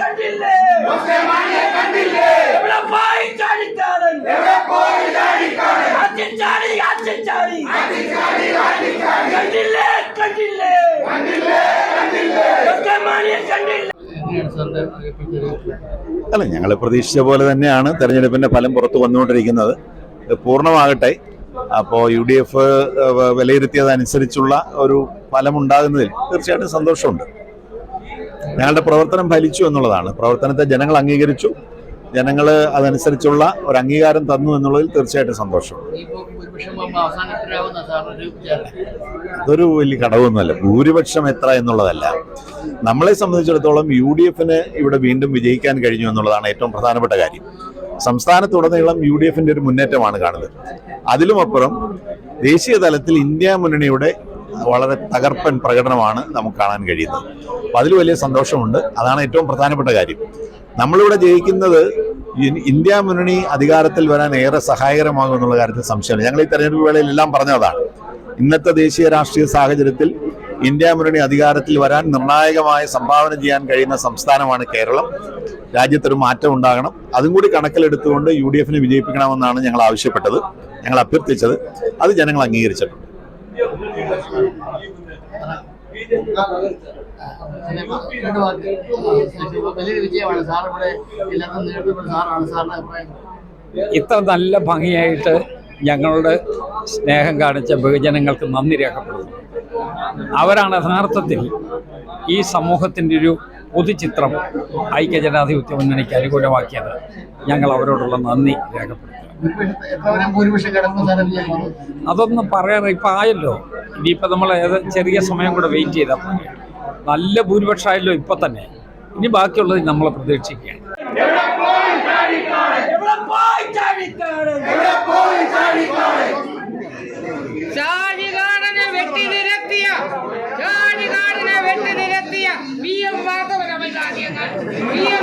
കണ്ടില്ലേ? എവിടെ പോയി ചാടിക്കാരൻ മാണിയെ കണ്ടില്ലേ അല്ല ഞങ്ങൾ പ്രതീക്ഷിച്ച പോലെ തന്നെയാണ് തെരഞ്ഞെടുപ്പിന്റെ ഫലം പുറത്തു വന്നുകൊണ്ടിരിക്കുന്നത്. ഇത് പൂർണമാകട്ടെ. അപ്പോൾ യു ഡി എഫ് വിലയിരുത്തിയതനുസരിച്ചുള്ള ഒരു ഫലം ഉണ്ടാകുന്നതിൽ തീർച്ചയായിട്ടും സന്തോഷമുണ്ട്. ഞങ്ങളുടെ പ്രവർത്തനം ഫലിച്ചു എന്നുള്ളതാണ്. പ്രവർത്തനത്തെ ജനങ്ങൾ അംഗീകരിച്ചു. ജനങ്ങൾ അതനുസരിച്ചുള്ള ഒരു അംഗീകാരം തന്നു എന്നുള്ളതിൽ തീർച്ചയായിട്ടും സന്തോഷം. അതൊരു വലിയ ഘടകമൊന്നുമല്ല. ഭൂരിപക്ഷം എത്ര എന്നുള്ളതല്ല. നമ്മളെ സംബന്ധിച്ചിടത്തോളം യു ഡി എഫിന് ഇവിടെ വീണ്ടും വിജയിക്കാൻ കഴിഞ്ഞു എന്നുള്ളതാണ് ഏറ്റവും പ്രധാനപ്പെട്ട കാര്യം. സംസ്ഥാനത്തുടനീളം യു ഡി എഫിന്റെ ഒരു മുന്നേറ്റമാണ് കാണുന്നത്. അതിലുമപ്പുറം ദേശീയ തലത്തിൽ ഇന്ത്യ മുന്നണിയുടെ വളരെ തകർപ്പൻ പ്രകടനമാണ് നമുക്ക് കാണാൻ കഴിയുന്നത്. അപ്പം അതിൽ വലിയ സന്തോഷമുണ്ട്. അതാണ് ഏറ്റവും പ്രധാനപ്പെട്ട കാര്യം. നമ്മളിവിടെ ജയിക്കുന്നത് ഇന്ത്യ മുന്നണി അധികാരത്തിൽ വരാൻ ഏറെ സഹായകരമാകും എന്നുള്ള കാര്യത്തിൽ സംശയമില്ല. ഞങ്ങൾ ഈ തെരഞ്ഞെടുപ്പ് വേളയിൽ എല്ലാം പറഞ്ഞതാണ്. ഇന്നത്തെ ദേശീയ രാഷ്ട്രീയ സാഹചര്യത്തിൽ ഇന്ത്യ മുന്നണി അധികാരത്തിൽ വരാൻ നിർണായകമായ സംഭാവന ചെയ്യാൻ കഴിയുന്ന സംസ്ഥാനമാണ് കേരളം. രാജ്യത്തൊരു മാറ്റം ഉണ്ടാകണം. അതും കൂടി കണക്കിലെടുത്തുകൊണ്ട് യു ഡി എഫിനെ വിജയിപ്പിക്കണമെന്നാണ് ഞങ്ങൾ ആവശ്യപ്പെട്ടത്. ഞങ്ങൾ അഭ്യർത്ഥിച്ചത്. അത് ജനങ്ങൾ അംഗീകരിച്ചിട്ടുണ്ട്. സാർ ഇത്ര നല്ല ഭംഗിയായിട്ട് ഞങ്ങളുടെ സ്നേഹം കാണിച്ച ബഹുജനങ്ങൾക്ക് നന്ദി രേഖപ്പെടുന്നു അവരാണ് യഥാർത്ഥത്തിൽ ഈ സമൂഹത്തിന്റെ ഒരു പൊതുചിത്രം ഐക്യജനാധിപത്യ മുന്നണിക്ക് അനുകൂലമാക്കിയത് ഞങ്ങൾ അവരോടുള്ള നന്ദി രേഖപ്പെടുത്തുക അതൊന്നും പറയാറ് ഇപ്പം ആയല്ലോ. ഇനിയിപ്പോൾ നമ്മൾ ഏത് ചെറിയ സമയം കൂടെ വെയിറ്റ് ചെയ്താൽ മതി. നല്ല ഭൂരിപക്ഷമായല്ലോ ഇപ്പം തന്നെ. ഇനി ബാക്കിയുള്ളത് നമ്മൾ പ്രതീക്ഷിക്കുകയാണ്. ചാഴികാടനെ വെട്ടി നിരത്തിയ ചാഴികാടനെ വെട്ടി നിരത്തിയ വി എം വാദ 大天啊！哎！